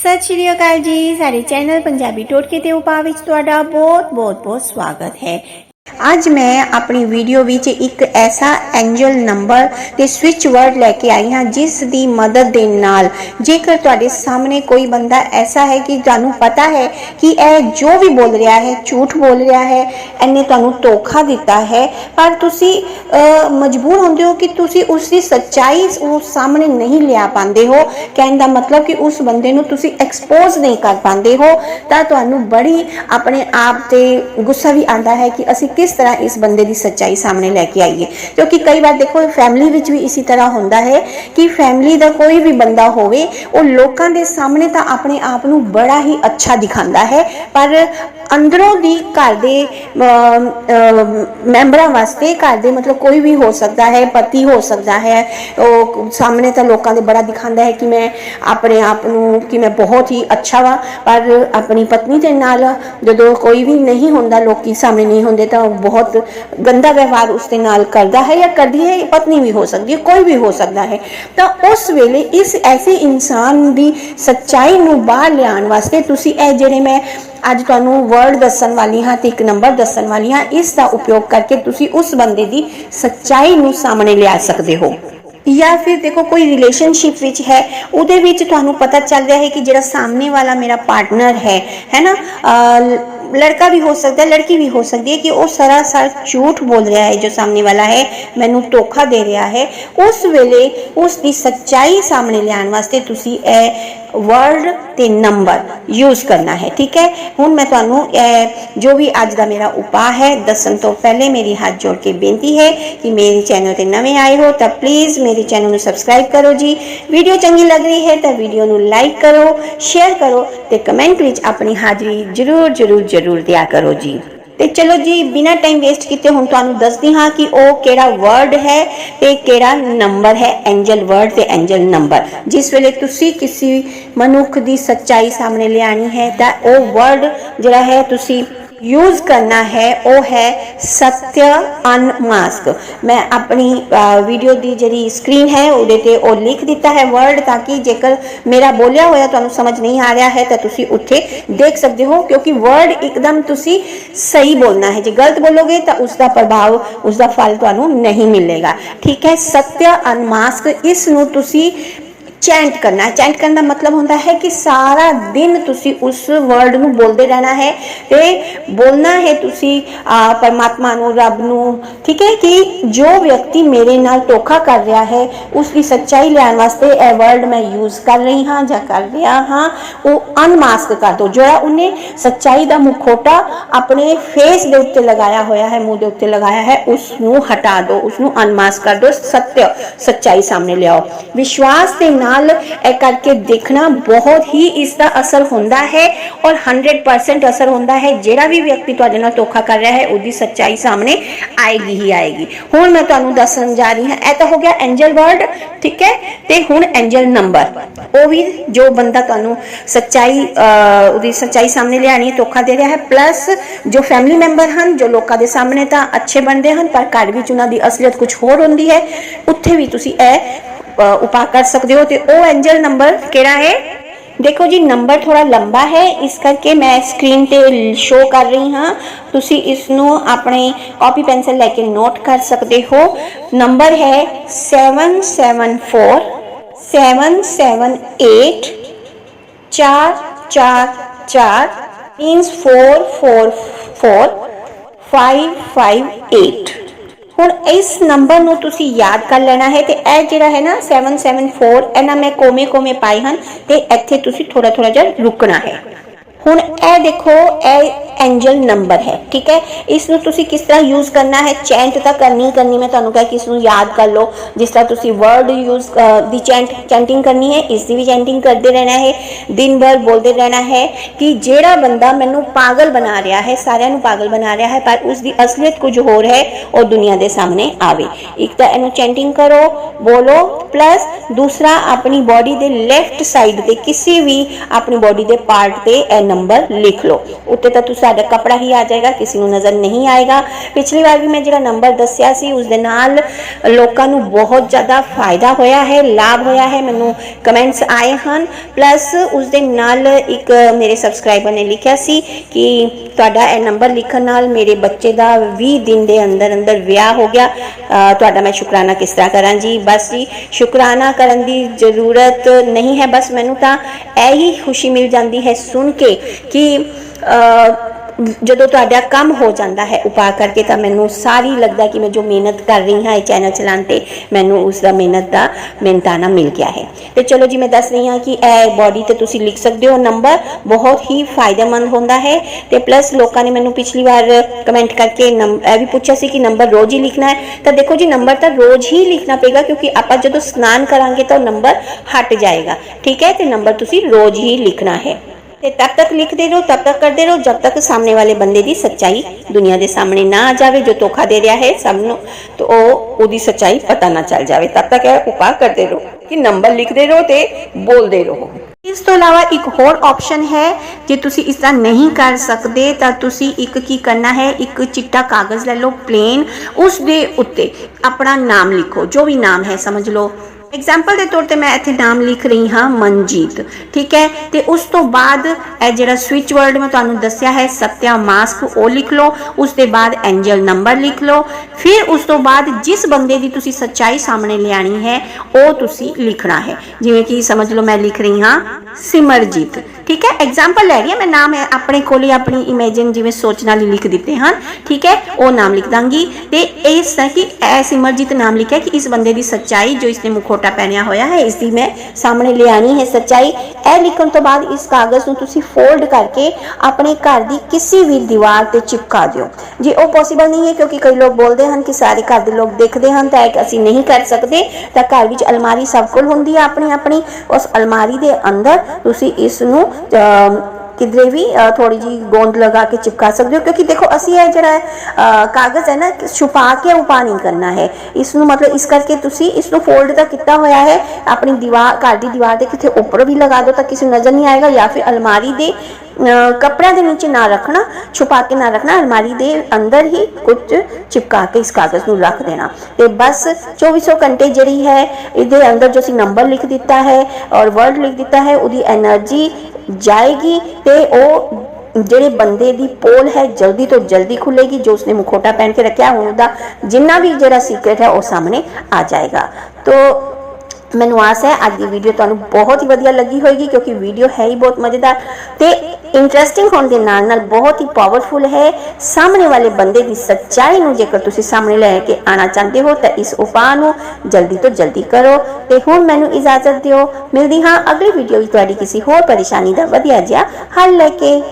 ਸਤਿ ਸ਼੍ਰੀ ਅਕਾਲ ਜੀ। ਸਾਡੇ ਚੈਨਲ ਪੰਜਾਬੀ ਟੋਟਕੇ ਤੇ ਉਪਾਅ ਵਿੱਚ ਤੁਹਾਡਾ ਬਹੁਤ ਬਹੁਤ ਬਹੁਤ ਸਵਾਗਤ ਹੈ। ਅੱਜ ਮੈਂ ਆਪਣੀ ਵੀਡੀਓ ਵਿੱਚ ਇੱਕ ਐਸਾ ਐਂਜਲ ਨੰਬਰ ਤੇ ਸਵਿਚ ਵਰਡ ਲੈ ਕੇ ਆਈ ਹਾਂ, ਜਿਸ ਦੀ ਮਦਦ ਦੇ ਨਾਲ। ਜੇਕਰ ਤੁਹਾਡੇ ਸਾਹਮਣੇ ਕੋਈ ਬੰਦਾ ਐਸਾ ਹੈ ਕਿ ਤੁਹਾਨੂੰ ਪਤਾ ਹੈ ਕਿ ਇਹ ਜੋ ਵੀ ਬੋਲ ਰਿਹਾ ਹੈ, ਝੂਠ ਬੋਲ ਰਿਹਾ ਹੈ, ਇਹਨੇ ਤੁਹਾਨੂੰ ਧੋਖਾ ਦਿੱਤਾ ਹੈ, ਪਰ ਤੁਸੀਂ ਮਜਬੂਰ ਹੁੰਦੇ ਹੋ ਕਿ ਤੁਸੀਂ ਉਸ ਦੀ ਸੱਚਾਈ ਉਸ ਸਾਹਮਣੇ ਨਹੀਂ ਲਿਆ ਪਾਉਂਦੇ ਹੋ। ਕਹਿਣ ਦਾ ਮਤਲਬ ਕਿ ਉਸ ਬੰਦੇ ਨੂੰ ਤੁਸੀਂ ਐਕਸਪੋਜ਼ ਨਹੀਂ ਕਰ ਪਾਉਂਦੇ ਹੋ। ਤਾਂ ਤੁਹਾਨੂੰ ਬੜੀ ਆਪਣੇ ਆਪ ਤੇ ਗੁੱਸਾ ਵੀ ਆਉਂਦਾ ਹੈ ਕਿ ਅਸੀਂ ਕਿਸ ਤਰ੍ਹਾਂ ਇਸ ਬੰਦੇ ਦੀ ਸੱਚਾਈ ਸਾਹਮਣੇ ਲੈ ਕੇ ਆਈਏ? ਕਿਉਂਕਿ ਕਈ ਵਾਰ ਦੇਖੋ ਫੈਮਿਲੀ ਵਿੱਚ ਵੀ ਇਸੇ ਤਰ੍ਹਾਂ ਹੁੰਦਾ ਹੈ ਕਿ ਫੈਮਿਲੀ ਦਾ ਕੋਈ ਵੀ ਬੰਦਾ ਹੋਵੇ, ਉਹ ਲੋਕਾਂ ਦੇ ਸਾਹਮਣੇ ਤਾਂ ਆਪਣੇ ਆਪ ਨੂੰ ਬੜਾ ਹੀ ਅੱਛਾ ਦਿਖਾਉਂਦਾ ਹੈ, ਪਰ ਅੰਦਰੋਂ ਦੀ ਘਰ ਦੇ ਮੈਂਬਰਾਂ ਵਾਸਤੇ ਘਰ ਦੇ ਮਤਲਬ ਕੋਈ ਵੀ ਹੋ ਸਕਦਾ ਹੈ, ਪਤੀ ਹੋ ਸਕਦਾ ਹੈ, ਉਹ ਸਾਹਮਣੇ ਤਾਂ ਲੋਕਾਂ ਦੇ ਬੜਾ ਦਿਖਾਉਂਦਾ ਹੈ ਕਿ ਮੈਂ ਆਪਣੇ ਆਪ ਨੂੰ ਕਿ ਮੈਂ ਬਹੁਤ ਹੀ ਅੱਛਾ ਵਾ, ਪਰ ਆਪਣੀ ਪਤਨੀ ਦੇ ਨਾਲ ਜਦੋਂ ਕੋਈ ਵੀ ਨਹੀਂ ਹੁੰਦਾ, ਲੋਕੀ ਸਾਹਮਣੇ ਨਹੀਂ ਹੁੰਦੇ ਤਾਂ ਬਹੁਤ ਗੰਦਾ ਵਿਵਹਾਰ ਉਸ ਦੇ ਨਾਲ ਕਰਦਾ ਹੈ ਜਾਂ ਕਰਦੀ ਹੈ ਪਤਨੀ ਵੀ ਹੋ ਸਕਦੀ ਹੈ ਕੋਈ ਵੀ ਹੋ ਸਕਦਾ ਹੈ ਤਾਂ ਉਸ ਵੇਲੇ ਇਸ ਐਸੇ ਇਨਸਾਨ ਦੀ ਸੱਚਾਈ ਨੂੰ ਬਾਹਰ ਲਿਆਉਣ ਵਾਸਤੇ ਤੁਸੀਂ ਇਹ ਜਿਹੜੇ ਮੈਂ ਅੱਜ ਤੁਹਾਨੂੰ ਵਰਡ ਦੱਸਣ ਵਾਲੀ ਹਾਂ ਤੇ ਇੱਕ ਨੰਬਰ ਦੱਸਣ ਵਾਲੀ ਹਾਂ ਇਸ ਦਾ ਉਪਯੋਗ ਕਰਕੇ ਤੁਸੀਂ ਉਸ ਬੰਦੇ ਦੀ ਸੱਚਾਈ ਨੂੰ ਸਾਹਮਣੇ ਲਿਆ ਸਕਦੇ ਹੋ। ਜਾਂ ਫਿਰ ਦੇਖੋ ਕੋਈ ਰਿਲੇਸ਼ਨਸ਼ਿਪ ਵਿੱਚ ਹੈ ਉਹਦੇ ਵਿੱਚ ਤੁਹਾਨੂੰ ਪਤਾ ਚੱਲ ਰਿਹਾ ਹੈ ਕਿ ਜਿਹੜਾ ਸਾਹਮਣੇ ਵਾਲਾ ਮੇਰਾ ਪਾਰਟਨਰ ਹੈ ਹੈ ਨਾ? ਅਹ, ਲੜਕਾ ਵੀ ਹੋ ਸਕਦਾ ਹੈ ਲੜਕੀ ਵੀ ਹੋ ਸਕਦੀ ਹੈ ਕਿ ਉਹ ਸਰਾਸਰ ਝੂਠ ਬੋਲ ਰਿਹਾ ਹੈ, ਜੋ ਸਾਹਮਣੇ ਵਾਲਾ ਹੈ, ਮੈਨੂੰ ਧੋਖਾ ਦੇ ਰਿਹਾ ਹੈ। ਉਸ ਵੇਲੇ ਉਸ ਦੀ ਸੱਚਾਈ ਸਾਹਮਣੇ ਲਿਆਉਣ ਵਾਸਤੇ ਤੁਸੀਂ ਇਹ ਵਰਡ ਤੇ ਨੰਬਰ ਯੂਜ਼ ਕਰਨਾ ਹੈ, ਠੀਕ ਹੈ? ਹੁਣ ਮੈਂ ਤੁਹਾਨੂੰ ਇਹ ਜੋ ਵੀ ਅੱਜ ਦਾ ਮੇਰਾ ਉਪਾਅ ਹੈ, ਦੱਸਣ ਤੋਂ ਪਹਿਲੇ ਮੇਰੀ ਹੱਥ ਜੋੜ ਕੇ ਬੇਨਤੀ ਹੈ ਕਿ ਮੇਰੇ ਚੈਨਲ ਤੇ ਨਵੇਂ ਆਏ ਹੋ ਤਾਂ ਪਲੀਜ਼ ਮੇਰੇ ਚੈਨਲ ਨੂੰ ਸਬਸਕ੍ਰਾਈਬ ਕਰੋ ਜੀ। ਵੀਡੀਓ ਚੰਗੀ ਲੱਗ ਰਹੀ ਹੈ ਤਾਂ ਵੀਡੀਓ ਨੂੰ ਲਾਈਕ ਕਰੋ ਸ਼ੇਅਰ ਕਰੋ ਤੇ ਕਮੈਂਟ ਵਿੱਚ ਆਪਣੀ ਹਾਜ਼ਰੀ ਜਰੂਰ ਜਰੂਰ ਜਰੂਰ ਦਿਆ ਕਰੋ ਜੀ। ਤੇ ਚਲੋ ਜੀ, ਬਿਨਾ ਟਾਈਮ ਵੇਸਟ ਕੀਤੇ ਹੁਣ ਤੁਹਾਨੂੰ ਦੱਸਦੀ ਹਾਂ ਕਿ ਉਹ ਕਿਹੜਾ ਵਰਡ ਹੈ ਤੇ ਕਿਹੜਾ ਨੰਬਰ ਹੈ ਐਂਜਲ ਵਰਡ ਤੇ ਐਂਜਲ ਨੰਬਰ ਜਿਸ ਵੇਲੇ ਤੁਸੀਂ ਕਿਸੇ ਮਨੁੱਖ ਦੀ ਸੱਚਾਈ ਸਾਹਮਣੇ ਲਿਆਣੀ ਹੈ, ਤਾਂ ਉਹ ਵਰਡ ਜਿਹੜਾ ਹੈ ਤੁਸੀਂ ਯੂਜ਼ ਕਰਨਾ ਹੈ, ਉਹ ਹੈ ਸਤਿਆ ਅਨ ਮਾਸਕ ਮੈਂ ਆਪਣੀ ਵੀਡੀਓ ਦੀ ਜਿਹੜੀ ਸਕਰੀਨ ਹੈ, ਉਹਦੇ ਤੇ ਉਹ ਲਿਖ ਦਿੱਤਾ ਹੈ ਵਰਡ ਤਾਂ ਕਿ ਜੇਕਰ ਮੇਰਾ ਬੋਲਿਆ ਹੋਇਆ ਤੁਹਾਨੂੰ ਸਮਝ ਨਹੀਂ ਆ ਰਿਹਾ ਹੈ, ਤਾਂ ਤੁਸੀਂ ਉੱਥੇ ਦੇਖ ਸਕਦੇ ਹੋ, ਕਿਉਂਕਿ ਵਰਡ ਇੱਕਦਮ ਤੁਸੀਂ ਸਹੀ ਬੋਲਣਾ ਹੈ। ਜੇ ਗਲਤ ਬੋਲੋਗੇ ਤਾਂ ਉਸ ਦਾ ਪ੍ਰਭਾਵ ਉਸ ਦਾ ਫਲ ਤੁਹਾਨੂੰ ਨਹੀਂ ਮਿਲੇਗਾ। ਠੀਕ ਹੈ ਸਤਿ ਅਨਮਾਸਕ, ਇਸ ਨੂੰ ਤੁਸੀਂ ਚੈਂਟ ਕਰਨਾ ਹੈ ਚੈਂਟ ਕਰਨ ਦਾ ਮਤਲਬ ਹੁੰਦਾ ਹੈ ਕਿ ਸਾਰਾ ਦਿਨ ਤੁਸੀਂ ਉਸ ਵਰਡ ਨੂੰ ਬੋਲਦੇ ਰਹਿਣਾ ਹੈ ਤੇ ਬੋਲਣਾ ਹੈ ਤੁਸੀਂ ਆ, ਪਰਮਾਤਮਾ ਨੂੰ ਰੱਬ ਨੂੰ ਠੀਕ ਹੈ ਕਿ ਜੋ ਵਿਅਕਤੀ ਮੇਰੇ ਨਾਲ ਧੋਖਾ ਕਰ ਰਿਹਾ ਹੈ ਉਸ ਦੀ ਸੱਚਾਈ ਲਿਆਉਣ ਵਾਸਤੇ ਇਹ ਵਰਡ ਮੈਂ ਯੂਜ਼ ਕਰ ਰਹੀ ਹਾਂ ਜਾਂ ਕਰ ਰਿਹਾ ਹਾਂ ਉਹ ਅਨਮਾਸਕ ਕਰ ਦੋ ਜਿਹੜਾ ਉਹਨੇ ਸੱਚਾਈ ਦਾ ਮੁਖੋਟਾ ਆਪਣੇ ਫੇਸ ਦੇ ਉੱਤੇ ਲਗਾਇਆ ਹੋਇਆ ਹੈ ਮੂੰਹ ਦੇ ਉੱਤੇ ਲਗਾਇਆ ਹੈ ਉਸ ਨੂੰ ਹਟਾ ਦਿਓ ਉਸ ਨੂੰ ਅਨਮਾਸਕ ਕਰ ਦਿਓ ਸੱਤਿ ਸੱਚਾਈ ਸਾਹਮਣੇ ਲਿਆਓ ਵਿਸ਼ਵਾਸ ਦੇ ਨਾਲ ਇਹ ਕਰਕੇ ਦੇਖਣਾ ਬਹੁਤ ਹੀ ਇਸ ਦਾ ਅਸਰ ਹੁੰਦਾ ਹੈ ਔਰ 100% ਅਸਰ ਹੁੰਦਾ ਹੈ। ਜਿਹੜਾ ਵੀ ਵਿਅਕਤੀ ਤੁਹਾਡੇ ਨਾਲ ਧੋਖਾ ਕਰ ਰਿਹਾ ਹੈ, ਉਹਦੀ ਸੱਚਾਈ ਸਾਹਮਣੇ ਆਏਗੀ ਹੀ ਆਏਗੀ। ਹੁਣ ਮੈਂ ਤੁਹਾਨੂੰ ਦੱਸਣ ਜਾ ਰਹੀ ਹਾਂ, ਇਹ ਤਾਂ ਹੋ ਗਿਆ ਐਂਜਲ ਵਰਡ, ਠੀਕ ਹੈ? ਤੇ ਹੁਣ ਐਂਜਲ ਨੰਬਰ। ਉਹ ਵੀ ਜੋ ਬੰਦਾ ਤੁਹਾਨੂੰ ਸੱਚਾਈ ਉਹਦੀ ਸੱਚਾਈ ਸਾਹਮਣੇ ਲਿਆਣੀ ਹੈ, ਧੋਖਾ ਦੇ ਰਿਹਾ ਹੈ ਪਲੱਸ ਜੋ ਫੈਮਿਲੀ ਮੈਂਬਰ ਹਨ, ਜੋ ਲੋਕਾਂ ਦੇ ਸਾਹਮਣੇ ਤਾਂ ਅੱਛੇ ਬਣਦੇ ਹਨ, ਪਰ ਘਰ ਵਿੱਚ ਉਹਨਾਂ ਦੀ ਅਸਲੀਅਤ ਕੁਝ ਹੋਰ ਹੁੰਦੀ ਹੈ। ਉੱਥੇ ਵੀ ਤੁਸੀਂ ਇਹ ਅ, ਉਪਾਅ ਕਰ ਸਕਦੇ ਹੋ ਤੇ ਉਹ ਐਂਜਲ ਨੰਬਰ ਕਿਹੜਾ ਹੈ ਦੇਖੋ ਜੀ ਨੰਬਰ ਥੋੜਾ ਲੰਬਾ ਹੈ ਇਸ ਕਰਕੇ ਮੈਂ ਸਕਰੀਨ ਤੇ ਸ਼ੋ ਕਰ ਰਹੀ ਹਾਂ ਤੁਸੀਂ ਇਸ ਨੂੰ ਆਪਣੇ ਕਾਪੀ ਪੈਨਸਲ ਲੈ ਕੇ ਨੋਟ ਕਰ ਸਕਦੇ ਹੋ ਨੰਬਰ ਹੈ 774 778 ਚਾਰ ਚਾਰ ਚਾਰ means 444 558 ਹੁਣ ਇਸ ਨੰਬਰ ਨੂੰ ਤੁਸੀਂ ਯਾਦ ਕਰ ਲੈਣਾ ਹੈ ਤੇ ਇਹ ਜਿਹੜਾ ਹੈ ਨਾ 774 ਇਹਨਾਂ ਮੈਂ ਕੋਮੇ ਕੋਮੇ ਪਾਏ ਹਨ ਤੇ ਇੱਥੇ ਤੁਸੀਂ ਥੋੜਾ ਥੋੜਾ ਜਿਹਾ ਰੁਕਣਾ ਹੈ। ਹੁਣ ਇਹ ਦੇਖੋ, ਇਹ ਐਂਜਲ ਨੰਬਰ ਹੈ ਠੀਕ ਹੈ ਇਸ ਨੂੰ ਤੁਸੀਂ ਕਿਸ ਤਰ੍ਹਾਂ ਯੂਜ਼ ਕਰਨਾ ਹੈ ਚੈਂਟ ਤਾਂ ਕਰਨੀ ਕਰਨੀ ਮੈਂ ਤੁਹਾਨੂੰ ਕਿਹਾ ਕਿ ਇਸ ਨੂੰ ਯਾਦ ਕਰ ਲਓ ਜਿਸ ਤਰ੍ਹਾਂ ਤੁਸੀਂ ਵਰਡ ਯੂਜ਼ ਦੀ ਚੈਂਟ ਚੈਂਟਿੰਗ ਕਰਨੀ ਹੈ ਇਸ ਦੀ ਵੀ ਚੈਂਟਿੰਗ ਕਰਦੇ ਰਹਿਣਾ ਹੈ ਦਿਨ ਭਰ ਬੋਲਦੇ ਰਹਿਣਾ ਹੈ ਕਿ ਜਿਹੜਾ ਬੰਦਾ ਮੈਨੂੰ ਪਾਗਲ ਬਣਾ ਰਿਹਾ ਹੈ ਸਾਰਿਆਂ ਨੂੰ ਪਾਗਲ ਬਣਾ ਰਿਹਾ ਹੈ ਪਰ ਉਸ ਦੀ ਅਸਲੀਅਤ ਕੁਝ ਹੋਰ ਹੈ ਉਹ ਦੁਨੀਆ ਦੇ ਸਾਹਮਣੇ ਆਵੇ ਇੱਕ ਤਾਂ ਇਹਨੂੰ ਚੈਂਟਿੰਗ ਕਰੋ ਬੋਲੋ ਪਲੱਸ ਦੂਸਰਾ ਆਪਣੀ ਬਾਡੀ ਦੇ ਲੈਫਟ ਸਾਈਡ ਤੇ ਕਿਸੇ ਵੀ ਆਪਣੀ ਬਾਡੀ ਦੇ ਪਾਰਟ ਤੇ ਇਹ ਨੰਬਰ ਲਿਖ ਲਓ ਉੱਤੇ ਤਾਂ ਤੁਸੀਂ ਤੁਹਾਡਾ ਕਪੜਾ ਹੀ ਆ ਜਾਏਗਾ, ਕਿਸੇ ਨੂੰ ਨਜ਼ਰ ਨਹੀਂ ਆਏਗਾ। ਪਿਛਲੀ ਵਾਰ ਵੀ ਮੈਂ ਜਿਹੜਾ ਨੰਬਰ ਦੱਸਿਆ ਸੀ, ਉਸ ਦੇ ਨਾਲ ਲੋਕਾਂ ਨੂੰ ਬਹੁਤ ਜ਼ਿਆਦਾ ਫਾਇਦਾ ਹੋਇਆ ਹੈ, ਲਾਭ ਹੋਇਆ ਹੈ। ਮੈਨੂੰ ਕਮੈਂਟਸ ਆਏ ਹਨ। ਪਲੱਸ ਉਸ ਦੇ ਨਾਲ ਇੱਕ ਮੇਰੇ ਸਬਸਕ੍ਰਾਈਬਰ ਨੇ ਲਿਖਿਆ ਸੀ ਕਿ ਤੁਹਾਡਾ ਇਹ ਨੰਬਰ ਲਿਖਣ ਨਾਲ ਮੇਰੇ ਬੱਚੇ ਦਾ 20 ਦਿਨ ਦੇ ਅੰਦਰ ਅੰਦਰ ਵਿਆਹ ਹੋ ਗਿਆ। ਤੁਹਾਡਾ ਮੈਂ ਸ਼ੁਕਰਾਨਾ ਕਿਸ ਤਰ੍ਹਾਂ ਕਰਾਂ ਜੀ? ਬਸ ਜੀ, ਸ਼ੁਕਰਾਨਾ ਕਰਨ ਦੀ ਜ਼ਰੂਰਤ ਨਹੀਂ ਹੈ। ਬਸ ਮੈਨੂੰ ਤਾਂ ਇਹ ਹੀ ਖੁਸ਼ੀ ਮਿਲ ਜਾਂਦੀ ਹੈ ਸੁਣ ਕੇ ਕਿ ਜਦੋਂ ਤੁਹਾਡਾ ਕੰਮ ਹੋ ਜਾਂਦਾ ਹੈ ਉਪਾਅ ਕਰਕੇ ਤਾਂ ਮੈਨੂੰ ਸਾਰੀ ਲੱਗਦਾ ਕਿ ਮੈਂ ਜੋ ਮਿਹਨਤ ਕਰ ਰਹੀ ਹਾਂ ਇਹ ਚੈਨਲ ਚਲਾਉਣ ਤੇ ਮੈਨੂੰ ਉਸ ਦਾ ਮਿਹਨਤ ਦਾ ਮਿਹਨਤਾਨਾ ਮਿਲ ਗਿਆ ਹੈ। ਤੇ ਚਲੋ ਜੀ, ਮੈਂ ਦੱਸ ਰਹੀ ਹਾਂ ਕਿ ਇਹ ਬਾਡੀ ਤੇ ਤੁਸੀਂ ਲਿਖ ਸਕਦੇ ਹੋ ਨੰਬਰ ਬਹੁਤ ਹੀ ਫਾਇਦੇਮੰਦ ਹੁੰਦਾ ਹੈ। ਤੇ ਪਲੱਸ ਲੋਕਾਂ ਨੇ ਮੈਨੂੰ ਪਿਛਲੀ ਵਾਰ ਕਮੈਂਟ ਕਰਕੇ ਨੰਬ- ਇਹ ਵੀ ਪੁੱਛਿਆ ਸੀ ਕਿ ਨੰਬਰ ਰੋਜ਼ ਹੀ ਲਿਖਣਾ ਹੈ। ਤਾਂ ਦੇਖੋ ਜੀ ਨੰਬਰ ਤਾਂ ਰੋਜ਼ ਹੀ ਲਿਖਣਾ ਪਏਗਾ ਕਿਉਂਕਿ ਆਪਾਂ ਜਦੋਂ ਸਨਾਨ ਕਰਾਂਗੇ ਤਾਂ ਉਹ ਨੰਬਰ ਹਟ ਜਾਏਗਾ। ਠੀਕ ਹੈ? ਤੇ ਨੰਬਰ ਤੁਸੀਂ ਰੋਜ਼ ਹੀ ਲਿਖਣਾ ਹੈ। ਤੇ ਤਬ ਤੱਕ ਲਿਖਦੇ ਰਹੋ ਤਬ ਤੱਕ ਕਰਦੇ ਰਹੋ ਜਬ ਤੱਕ ਸਾਹਮਣੇ ਵਾਲੇ ਬੰਦੇ ਦੀ ਸੱਚਾਈ ਦੁਨੀਆ ਦੇ ਸਾਹਮਣੇ ਨਾ ਆ ਜਾਵੇ, ਜੋ ਧੋਖਾ ਦੇ ਰਿਹਾ ਹੈ ਸਭ ਨੂੰ ਤਾਂ ਉਹ ਉਹਦੀ ਸੱਚਾਈ ਪਤਾ ਨਾ ਚੱਲ ਜਾਵੇ। ਤਬ ਤੱਕ ਇਹ ਉਪਾਅ ਕਰਦੇ ਰਹੋ ਕਿ ਨੰਬਰ ਲਿਖਦੇ ਰਹੋ ਤੇ ਬੋਲਦੇ ਰਹੋ। ਇਸ ਤੋਂ ਇਲਾਵਾ ਇੱਕ ਹੋਰ ਆਪਸ਼ਨ ਹੈ, ਜੇ ਤੁਸੀਂ ਇਸ ਤਰ੍ਹਾਂ ਨਹੀਂ ਕਰ ਸਕਦੇ, ਤਾਂ ਤੁਸੀਂ ਇੱਕ ਕੀ ਕਰਨਾ ਹੈ, ਇੱਕ ਚਿੱਟਾ ਕਾਗਜ਼ ਲੈ ਲਓ ਪਲੇਨ ਉਸ ਦੇ ਉੱਤੇ ਆਪਣਾ ਨਾਮ ਲਿਖੋ, ਜੋ ਵੀ ਨਾਮ ਹੈ, ਸਮਝ ਲਓ। ਐਗਜ਼ਾਮਪਲ ਦੇ ਤੌਰ ਤੇ ਮੈਂ ਇੱਥੇ ਨਾਮ ਲਿਖ ਰਹੀ ਹਾਂ, ਮਨਜੀਤ। ਠੀਕ ਹੈ? ਤੇ ਉਸ ਤੋਂ ਬਾਅਦ ਇਹ ਜਿਹੜਾ ਸਵਿਚ ਵਰਡ ਮੈਂ ਤੁਹਾਨੂੰ ਦੱਸਿਆ ਹੈ, ਸਤਿਆ ਮਾਸਕ, ਉਹ ਲਿਖ ਲਓ। ਉਸ ਦੇ ਬਾਅਦ ਐਂਜਲ ਨੰਬਰ ਲਿਖ ਲਓ। ਫਿਰ ਉਸ ਤੋਂ ਬਾਅਦ ਜਿਸ ਬੰਦੇ ਦੀ ਤੁਸੀਂ ਸੱਚਾਈ ਸਾਹਮਣੇ ਲਿਆਣੀ ਹੈ, ਉਹ ਤੁਸੀਂ ਲਿਖਣਾ ਹੈ। ਜਿਵੇਂ ਕਿ ਸਮਝ ਲਓ ਮੈਂ ਲਿਖ ਰਹੀ ਹਾਂ। ਸਿਮਰਜੀਤ। ਠੀਕ ਹੈ? ਐਗਜ਼ਾਮਪਲ ਲੈ ਰਹੀ ਹਾਂ, ਮੈਂ ਨਾਮ ਹੈ ਆਪਣੇ ਕੋਲ ਹੀ ਆਪਣੀ ਇਮੇਜਿਨ ਜਿਵੇਂ ਸੋਚ ਨਾਲ ਹੀ ਲਿਖ ਦਿੱਤੇ ਹਨ। ਠੀਕ ਹੈ? ਉਹ ਨਾਮ ਲਿਖ ਦਾਂਗੀ। ਤੇ ਇਸ ਤਰ੍ਹਾਂ ਕਿ ਐ ਸਿਮਰਜੀਤ ਨਾਮ ਲਿਖਿਆ ਕਿ ਇਸ ਬੰਦੇ ਦੀ ਸੱਚਾਈ ਜੋ ਇਸਨੇ ਮੁਖੋਟਾ ਪਹਿਨਿਆ ਹੋਇਆ ਹੈ, ਇਸ ਦੀ ਮੈਂ ਸਾਹਮਣੇ ਲਿਆਣੀ ਹੈ ਸੱਚਾਈ। ਇਹ ਲਿਖਣ ਤੋਂ ਬਾਅਦ ਇਸ ਕਾਗਜ਼ ਨੂੰ ਤੁਸੀਂ ਫੋਲਡ ਕਰਕੇ ਆਪਣੇ ਘਰ ਦੀ ਕਿਸੇ ਵੀ ਦੀਵਾਰ ਤੇ ਚਿਪਕਾ ਦਿਓ। ਜੇ ਉਹ ਪੋਸੀਬਲ ਨਹੀਂ ਹੈ, ਕਿਉਂਕਿ ਕਈ ਲੋਕ ਬੋਲਦੇ ਹਨ ਕਿ ਸਾਰੇ ਘਰ ਦੇ ਲੋਕ ਦੇਖਦੇ ਹਨ, ਤਾਂ ਇਹ ਅਸੀਂ ਨਹੀਂ ਕਰ ਸਕਦੇ। ਤਾਂ ਘਰ ਵਿੱਚ ਅਲਮਾਰੀ ਸਭ ਕੋਲ ਹੁੰਦੀ ਹੈ ਆਪਣੀ ਆਪਣੀ ਉਸ ਅਲਮਾਰੀ ਦੇ ਅੰਦਰ ਤੁਸੀਂ ਇਸ ਨੂੰ ਕਿਧਰੇ ਵੀ ਥੋੜੀ ਜੀ ਗੋਂਦ ਲਗਾ ਕੇ ਚਿਪਕਾ ਸਕਦੇ ਹੋ, ਕਿਉਂਕਿ ਦੇਖੋ ਅਸੀਂ ਇਹ ਜਿਹੜਾ ਕਾਗਜ਼ ਹੈ ਨਾ, ਛੁਪਾ ਕੇ ਉਪਾ ਨਹੀਂ ਕਰਨਾ ਹੈ। ਇਸ ਨੂੰ ਮਤਲਬ ਇਸ ਕਰਕੇ ਤੁਸੀਂ ਇਸ ਨੂੰ ਫੋਲਡ ਤਾਂ ਕੀਤਾ ਹੋਇਆ ਹੈ, ਆਪਣੀ ਦੀਵਾਰ ਘਰ ਦੀ ਦੀਵਾਰ ਦੇ ਕਿਤੇ ਉੱਪਰ ਵੀ ਲਗਾ ਦਿਓ ਤਾਂ ਕਿਸੇ ਨੂੰ ਨਜ਼ਰ ਨਹੀਂ ਆਏਗਾ ਜਾਂ ਫਿਰ ਅਲਮਾਰੀ ਦੇ ਕਪੜਿਆਂ ਦੇ ਨੀਚੇ ਨਾ ਰੱਖਣਾ, ਛੁਪਾ ਕੇ ਨਾ ਰੱਖਣਾ, ਅਲਮਾਰੀ ਦੇ ਅੰਦਰ ਹੀ ਕੁਝ ਚਿਪਕਾ ਕੇ ਇਸ ਕਾਗਜ਼ ਨੂੰ ਰੱਖ ਦੇਣਾ। ਤੇ ਬਸ 2400 ਘੰਟੇ ਜਿਹੜੀ ਹੈ, ਇਹਦੇ ਅੰਦਰ ਜੋ ਅਸੀਂ ਨੰਬਰ ਲਿਖ ਦਿੱਤਾ ਹੈ ਔਰ ਵਰਡ ਲਿਖ ਦਿੱਤਾ ਹੈ, ਉਹਦੀ એનર્ਜੀ ਜਾਏਗੀ ਤੇ ਉਹ ਜਿਹੜੇ ਬੰਦੇ ਦੀ ਪੋਲ ਹੈ, ਜਲਦੀ ਤੋਂ ਜਲਦੀ ਖੁੱਲੇਗੀ ਜੋ ਉਸਨੇ ਮੁਖੋਟਾ ਪਹਿਨ ਕੇ ਰੱਖਿਆ ਉਹਦਾ ਜਿੰਨਾ ਵੀ ਜਿਹੜਾ ਸੀਕ੍ਰੇਟ ਹੈ, ਉਹ ਸਾਹਮਣੇ ਆ ਜਾਏਗਾ। ਤੋ ਮੈਨੂੰ ਆਸ ਹੈ, ਅੱਜ ਦੀ ਵੀਡੀਓ ਤੁਹਾਨੂੰ ਬਹੁਤ ਹੀ ਵਧੀਆ ਲੱਗੀ ਹੋਏਗੀ, ਕਿਉਂਕਿ ਵੀਡੀਓ ਹੈ ਹੀ ਬਹੁਤ ਮਜ਼ੇਦਾਰ। ਤੇ ਇੰਟਰਸਟਿੰਗ ਹੋਣ ਦੇ ਨਾਲ ਨਾਲ ਬਹੁਤ ਹੀ ਪਾਵਰਫੁਲ ਹੈ। ਸਾਹਮਣੇ ਵਾਲੇ ਬੰਦੇ ਦੀ ਸੱਚਾਈ ਨੂੰ ਜੇਕਰ ਤੁਸੀਂ ਸਾਹਮਣੇ ਲੈ ਕੇ ਆਣਾ ਚਾਹੁੰਦੇ ਹੋ, ਤਾਂ ਇਸ ਉਪਾਅ ਨੂੰ ਜਲਦੀ ਤੋਂ ਜਲਦੀ ਕਰੋ। ਤੇ ਹੁਣ ਮੈਨੂੰ ਇਜਾਜ਼ਤ ਦਿਓ। ਮਿਲਦੀ ਹਾਂ ਅਗਲੀ ਵੀਡੀਓ ਵਿੱਚ ਤੁਹਾਡੀ ਕਿਸੇ ਹੋਰ ਪਰੇਸ਼ਾਨੀ ਦਾ ਵਧੀਆ ਜਿਹਾ ਹੱਲ ਲੈ ਕੇ।